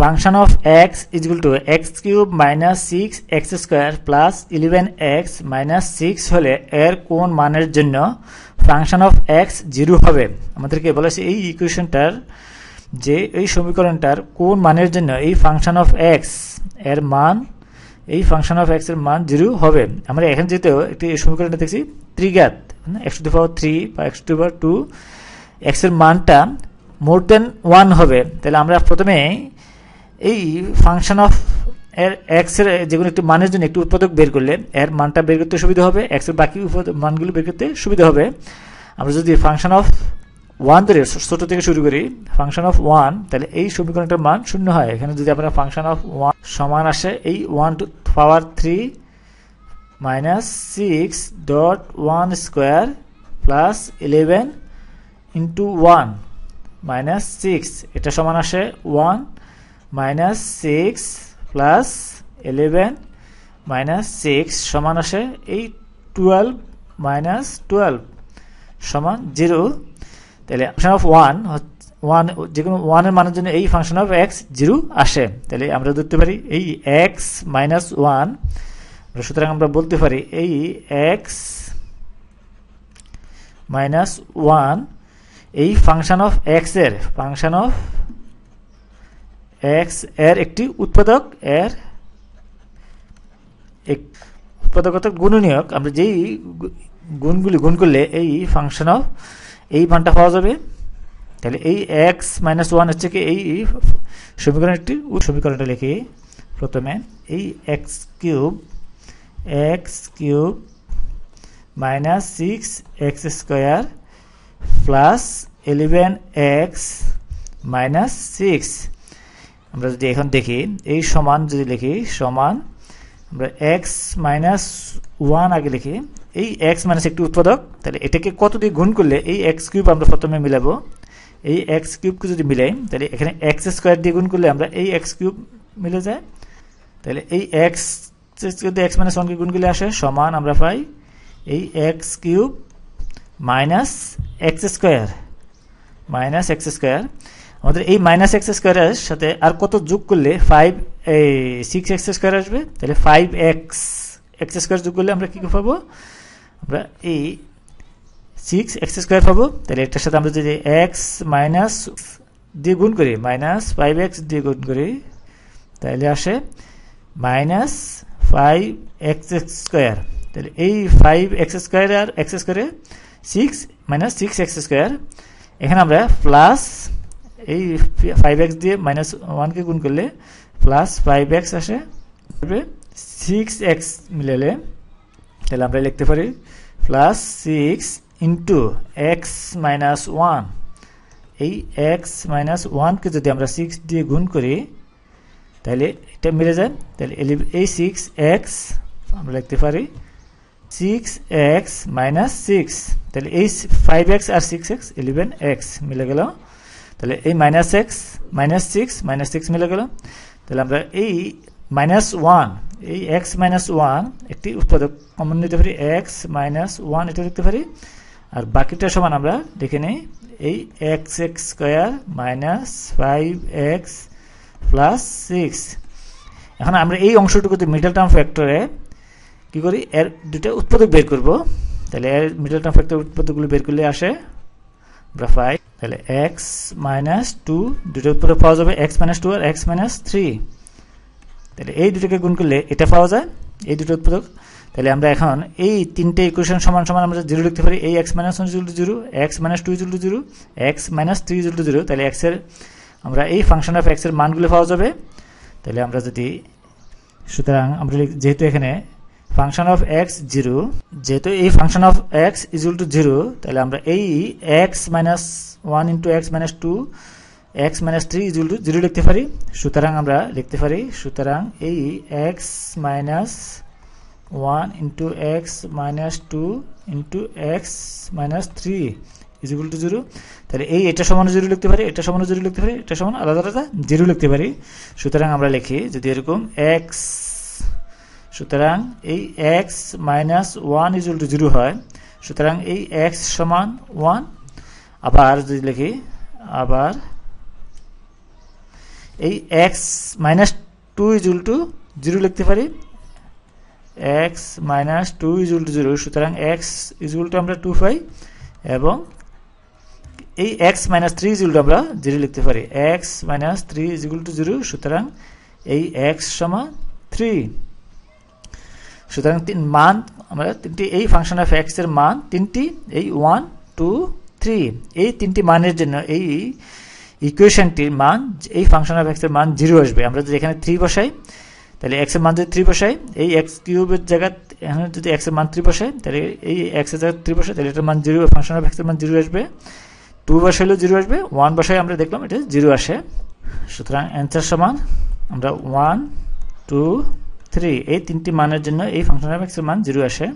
Function of x equal to x cube minus six x square plus eleven x minus six হলে এর কোন মানের জন্য function of x zero হবে? আমাদেরকে বলেছে এই ইকুয়েশনটার যে এই সমীকরণটার কোন মানের জন্য এই ফাংশন অফ এক্সের মান, এই ফাংশন অফ এক্সের মান জিরো হবে? আমরা এখানে যেহেতু একটি সমীকরণটা দেখছি, ত্রিঘাত এক্স টু পাওয়ার থ্রি বা এক্স টু পাওয়ার টু এক্সের মানটা মোর দেন ওয়ান হবে। তাহলে আমরা প্রথমে এই ফাংশন অফ এর এক্সের যে কোনো একটি মানের জন্য একটি উৎপাদক বের করলে এর মানটা বের করতে সুবিধা হবে এক্সের বাকি মানগুলো বের করতে সুবিধা হবে। আমরা যদি ফাংশন অফ ওয়ান ধরে ছোট থেকে শুরু করি ফাংশন অফ ওয়ান তাহলে এই সমীকরণটার মান শূন্য হয়। এখানে যদি আপনার ফাংশন অফ ওয়ান সমান আসে, এই one to power three minus six dot one square plus eleven into one minus six এটা সমান আসে one minus six plus eleven minus six সমান আসে এই টুয়েলভ মাইনাস টুয়েলভ সমান জিরো। তাহলে ফাংশন অফ ওয়ান ওয়ান যে কোনো ওয়ানের মানের জন্য এই ফাংশন অফ এক্স জিরো আসে। তাহলে আমরা ধরতে পারি এই এক্স মাইনাস ওয়ান সুতরাং আমরা বলতে পারি এই এক্স মাইনাস ওয়ান এই ফাংশন অফ এক্সের, ফাংশন অফ এক্সের একটি উৎপাদক এর এক উৎপাদকত গুণনীয়ক। আমরা যেই গুণগুলি গুণ করলে এই ফাংশন অফ এই মানটা পাওয়া যাবে। তাহলে এই এক্স মাইনাস ওয়ান হচ্ছে কি এই সমীকরণ একটি সমীকরণটা লিখি। প্রথমে এই x cube x cube minus six x square plus eleven x minus six আমরা যদি এখন দেখি, এই সমান যদি লিখি, সমান আমরা এক্স মাইনাস ওয়ান আগে লিখি, এই এক্স মাইনাস একটি উৎপাদক, তাহলে এটাকে কত দিয়ে গুণ করলে এই এক্স কিউব আমরা প্রথমে মিলাবো? এই এক্স কিউবকে যদি মিলাই, তাহলে এখানে এক্স স্কোয়ার দিয়ে গুণ করলে আমরা এই এক্স কিউব মিলে যায়। তাহলে এই এক্স যদি এক্স মাইনাস ওয়ানকে গুণ করলে আসে, সমান আমরা পাই এই x cube minus x square minus x square আমাদের এই মাইনাস এক্স স্কোয়ারের সাথে আর কত যোগ করলে ফাইভ এই সিক্স এক্স স্কোয়ার আসবে? তাহলে ফাইভ এক্স এক্স স্কোয়ার যোগ করলে আমরা কী কী পাবো? আমরা এই সিক্স এক্স স্কোয়ার পাবো। তাহলে এটার সাথে আমরা যদি এক্স মাইনাস দিয়ে গুণ করি মাইনাস ফাইভ এক্স দিয়ে গুণ করি, তাহলে আসে মাইনাস ফাইভ এক্স স্কোয়ার তাহলে এই ফাইভ এক্স স্কোয়ার আর এক্স স্কোয়ারে six minus six x square এখানে আমরা প্লাস এই ফাইভ এক্স দিয়ে মাইনাস ওয়ানকে গুণ করলে প্লাস ফাইভ এক্স আসে সিক্স এক্স মিলালে, তাহলে আমরা লিখতে পারি plus six into x minus one এই এক্স মাইনাস ওয়ানকে যদি আমরা সিক্স দিয়ে গুণ করি, তাহলে এটা মিলে যায়। তাহলে এই সিক্স এক্স আমরা লিখতে পারি সিক্স এক্স মাইনাস সিক্স তাহলে এই ফাইভ এক্স আর সিক্স এক্স ইলেভেন এক্স মিলে গেল। তাহলে এই minus x minus six minus six মিলে গেল। তাহলে আমরা এই মাইনাস ওয়ান এই এক্স মাইনাস ওয়ান একটি উৎপাদক কমন নিতে পারি এক্স মাইনাস ওয়ান এটা লিখতে পারি। আর বাকিটা সমান আমরা দেখে নিই। এই x x square minus five x plus six এখন আমরা এই অংশটুকুতে মিডল টার্ম ফ্যাক্টরে কী করি? এর দুটা উৎপাদক বের করব। তাহলে এর মিডল টার্ম ফ্যাক্টর উৎপাদকগুলো বের করলে আসে আমরা পাই তাহলে এক্স মাইনাস টু দুটো উৎপাদক পাওয়া যাবে এক্স মাইনাস টু আর এক্স মাইনাস থ্রি তাহলে এই দুটোকে গুণ করলে এটা পাওয়া যায়, এই দুটো উৎপাদক। তাহলে আমরা এখন এই তিনটে ইকুয়েশন সমান সমান আমরা জিরো লিখতে পারি, এই x minus one to zero x minus two to zero x minus three to zero তাহলে এক্সের আমরা এই ফাংশন অফ এক্সের মানগুলো পাওয়া যাবে। তাহলে আমরা যদি, সুতরাং আমরা যেহেতু এখানে ফাংশন অফ এক্স জিরো, যেহেতু এই function of x equal to zero, তাহলে আমরা এই x minus one into x minus two, x minus three equal to zero লিখতে পারি। সুতরাং আমরা লিখতে পারি, সুতরাং এই x minus one into x minus two into x minus three equal to zero. তাহলে এই এটা সমান জিরো লিখতে পারি, এটা সমান জিরো লিখতে পারি, এটা সমান আলাদা আলাদা জিরো লিখতে পারি। সুতরাং আমরা লিখি, যদি এরকম এক্স সুতরাং এই x minus one equal to zero হয়। সুতরাং এই এক্স সমান ওয়ান আবার যদি লিখি, আবার এই x minus two equal to zero লিখতে পারি। X minus two equal to zero সুতরাং এক্স ইজুল টু আমরা টু পাই এবং এই x minus three equal to আমরা জিরো লিখতে পারি। X minus three equal to zero সুতরাং এই এক্স সমান থ্রি সুতরাং তিন মান, আমরা তিনটি, এই ফাংশন অফ এক্সের মান, তিনটি, এই ওয়ান টু থ্রি এই তিনটি মানের জন্য এই ইকুয়েশনটির মান, এই ফাংশন অফ এক্সের মান জিরো আসবে। আমরা যদি এখানে থ্রি বসাই, তাহলে এক্সের মান যদি থ্রি বসাই, এই এক্স কিউবের জায়গা, এখানে যদি এক্সের মান থ্রি বসাই, তাহলে এই এক্সের জায়গায় থ্রি বসাই, তাহলে এটার মান জিরো ফাংশন অফ এক্সের মান জিরো আসবে। টু বসাইলেও জিরো আসবে ওয়ান বসাই আমরা দেখলাম এটা জিরো আসে। সুতরাং অ্যান্সার সমান, আমরা ওয়ান টু থ্রি এই তিনটি মানের জন্য এই ফাংশন অফ এক্সের মান জিরো আসে।